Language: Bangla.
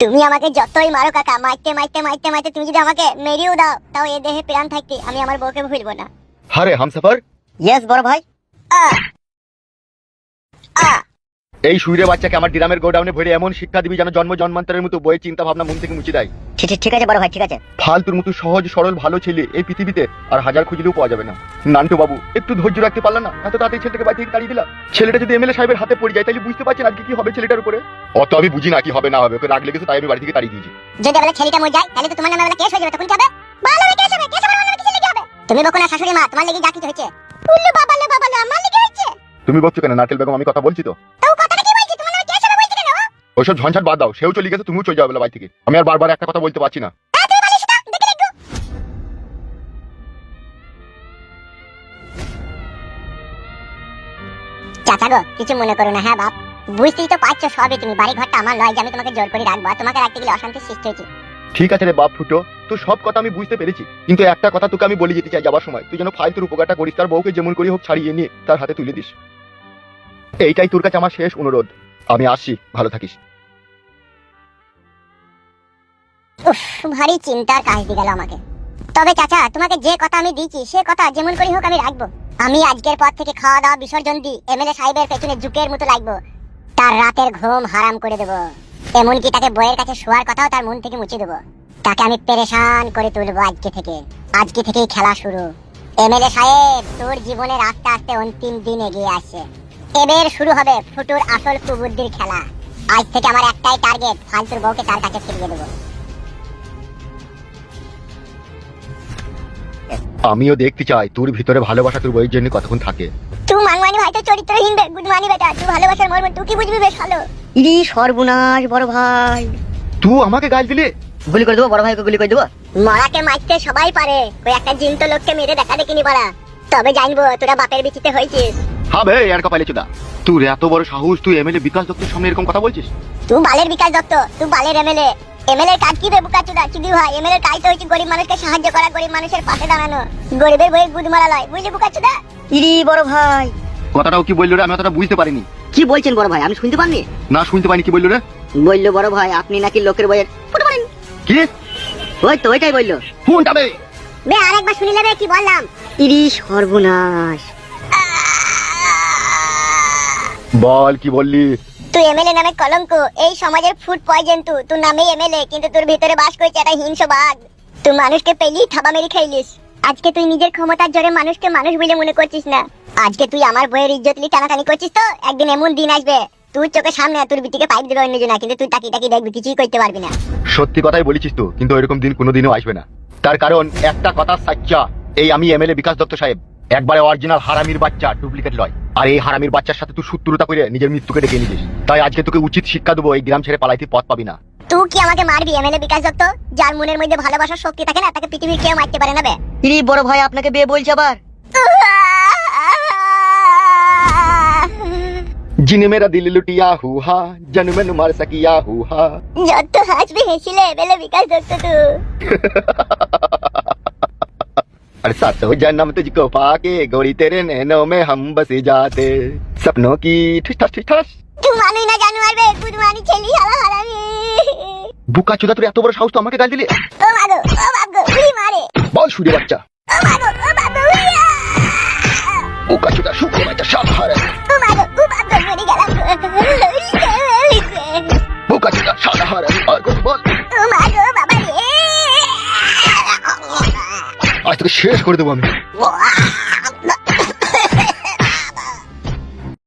তুমি আমাকে যতই মারো কাকা মাইতে মাইতে মাইতে মাইতে তুমি যদি আমাকে মেরিও দাও তাও এ দেহে প্রাণ থাকতে আমি আমার বউকে ভুলবো না। হারে হামসাফার। ইয়েস বড় ভাই। আ আ। এই সুইরে বাচ্চাকে আমার ডিরামের গোডাউনে ভরে এমন শিক্ষা দিবি যেন জন্ম জন্মান্তরের মতো বইয়ের চিন্তা ভাবনা মন থেকে মুছে দেয়। ঠিক আছে বড় ভাই ঠিক আছে। ফালতুর মতো সহজ সরল ভালো ছেলে এই পৃথিবীতে আর হাজার খুঁজলেও পাওয়া যাবে না। নান্টু বাবু একটু ধৈর্য রাখতে পারলা না। এত তাড়াতাড়ি ছেলেটাকে বাড়ি থেকে তাড়িয়ে দিলা। ছেলেটা যদি এমএলএ সাহেবের হাতে পড়ে যায় তাহলে বুঝতে পারছেন আজকে কি হবে ছেলেটার উপরে? অত আমি বুঝি না কি হবে না হবে। ওকে রাগ লেগেছে তাই আমি বাড়ি থেকে তাড়িয়ে দিয়েছি। যদি আবার ছেলেটা মরে যায় তাহলে তো তোমার নামে কেস হয়ে যাবে তখন কি হবে? ভালো হবে কেস হবে কেস হবে নামে কিছু লেগে হবে? তুমি বকো না শাশুড়ি মা তোমার লেগে যা কিছু হয়েছে। উল্লু বাবা লে বাবা লে আমার লেগে হয়েছে। তুমি বলছো কেন নারকেল বেগম আমি কথা বলছি তো? ওইসব ঝঞ্ঝাট বাদ দাও। সেও চলে গেছে তুমিও চলে যাবে বাড়ি থেকে। আমি আর বারবার একটা কথা বলতে পারছি না। চাচা গো কিছু মনে করো না হ্যাঁ বাপ? বুঝতেই তো পারছ সবই তুমি। বাড়ি ঘরটা আমার নয় যে আমি তোমাকে জোর করে রাখব আর তোমাকে রাখতে গেলে অশান্তির সৃষ্টি হয়েছে। ঠিক আছে রে বাপ ফুটো তো সব কথা আমি বুঝতে পেরেছি। কিন্তু একটা কথা তোকে আমি বলে যেতে চাই যাবার সময়। তুই যেন ফালতুর উপকারটা করিস তার বউকে যেমন করি হোক ছাড়িয়ে নিয়ে তার হাতে তুলে দিস। এইটাই তোর কাছে আমার শেষ অনুরোধ। আমি আসছি ভালো থাকিস। ভারী চিন্তার কাজ দিয়ে গেল আমাকে। তবে চাচা, তোমাকে যে কথা আমি দিয়েছি, সে কথা যেমন করি হোক আমি রাখব। আমি আজকের পর থেকে খাওয়া দাওয়া বিসর্জন দিই এমএলএ সাহেবের পেছনে জুকের মতো লাগবো। তার রাতের ঘুম হারাম করে দেবো। এমনকি তাকে বইয়ের কাছে শোয়ার কথাও তার মন থেকে মুছে দেবো। তাকে আমি পেরেশান করে তুলবো আজকে থেকে। আজকে থেকেই খেলা শুরু। এমএলএ সাহেব, তোর জীবনের আস্তে আস্তে অন্তিম দিন এগিয়ে আসছে। এবার শুরু হবে ফুটুর আসল কুবুদ্দির খেলা। আজ থেকে আমার একটাই টার্গেট ফালতুর বউকে তার কাছে ফিরিয়ে দেবো। আমিও দেখতে চাই তোর ভিতরে ভালোবাসা তোর বইয়ের জন্য কতক্ষণ থাকে? তুই মানমানি ভাই তো চরিত্রহীন বে গুডমানি বেটা তুই ভালোবাসার মর্ম তুই কি বুঝবি বেশ ভালো? ইরি সর্বনাশ বড় ভাই। তুই আমাকে গাল দিলে? গুলি করে দেবো বড় ভাইকে গুলি করে দেবো? মরাকে মারতে সবাই পারে ওই একটা জিন্ত লোককে মেরে দেখা দেখিনি পারা তবে জানব তোরা বাপের বিচিতে হয়েছিস। হবে আর কপালে চোদা। তোর এত বড় সাহস তুই এমএলএ বিকাশ দত্তের সামনে এরকম কথা বলছিস? তুই বালের বিকাশ দত্ত তুই বালের এমএলএ এমএলএ কাজ কি বে বুকা চুদা ভাই এমএলএ কাজ তো হচ্ছে গরিব মানুষকে সাহায্য করা গরিব মানুষের পাশে দাঁড়ানো। গরিবের বইয়ের গুদ মারা লয়। বুঝলি বুকা চুদা ইরি বড় ভাই। কথাটাও কি বলল রে? আমি অতটা বুঝতে পারিনি। কি বলছেন বড় ভাই? আমি শুনতে পারিনি না শুনতে পাইনি। কি বলল রে? বলল বড় ভাই আপনি নাকি লোকের বইয়ের ফুটো মারেন কি? ওই তো ওইটাই বলল। ফোন যাবে বে আরেকবার শুনি নেবে কি বললাম? ইরি সর্বনাশ। বল কি বললি? তুই এমএলএ নামে কলঙ্ক, এই সমাজের ফুড পয়জন তুই তোর নামে এমএলএ, কিন্তু তোর ভিতরে বাস করছে একটা হিংস্র বাঘ। তুই মানুষকে পেলি থাবা মেরে খাইলিস আজকে তুই নিজের ক্ষমতার জোরে মানুষকে মানুষ বলে মনে করছিস না। আজকে তুই আমার বইয়ের ইজ্জত নিয়ে টানাটানি করছিস তো, একদিন এমন দিন আসবে। তুই চোখের সামনে তোর বিটিকে পাইপ দেবে অন্যজনা কিন্তু তুই তাকি তাকি দেখবি, কিছুই করতে পারবি না। সত্যি কথাই বলেছিস তো, কিন্তু এরকম দিন কোনোদিনও আসবে না। তার কারণ একটা কথা সাচ্চা, এই আমি এমএলএ বিকাশ দত্ত সাহেব। একবারে অরিজিনাল হারামির বাচ্চা ডুপ্লিকেট লয়। আর এই হারামির বাচ্চার সাথে তুই শত্রুতা করে নিজের মৃত্যুকে ডেকে নিয়েছিস তাই আজকে তোকে উচিত শিক্ষা দেবো এই গ্রাম ছেড়ে পালাইতে পথ পাবি না তুই কি আমাকে মারবি এমএলএ বিকাশ দত্ত যার মনের মধ্যে ভালোবাসার শক্তি থাকে না তাকে পৃথিবীর কেউ মারতে পারে না বে ইরি বড় ভাই আপনাকে বিয়ে বলছে আবার जिने मेरा दिल लुटिया हुआ जन में मार सकिया हुआ যত হাসবি হেসিলে এমএলএ বিকাশ দত্ত তুই अरे सातो जन्म तुझको पाके गोरी तेरे नैनों में हम बस जाते सपनों की ठिस ठस ठिस ठस তুই মানুই না জানো আরবে গুদমানি ছেলি হালা হারামি বুকা চোদা তোর এত বড় সাহস তো আমাকে গাল দিলে ও মাগো ও মাগো উড়ি মারে বল সুরে বাচ্চা ও মাগো ও মাগো উড়িয়া বুকা চোদা শুকে বাচ্চা সব হারে ও মাগো শেষ করে দেবো আমি।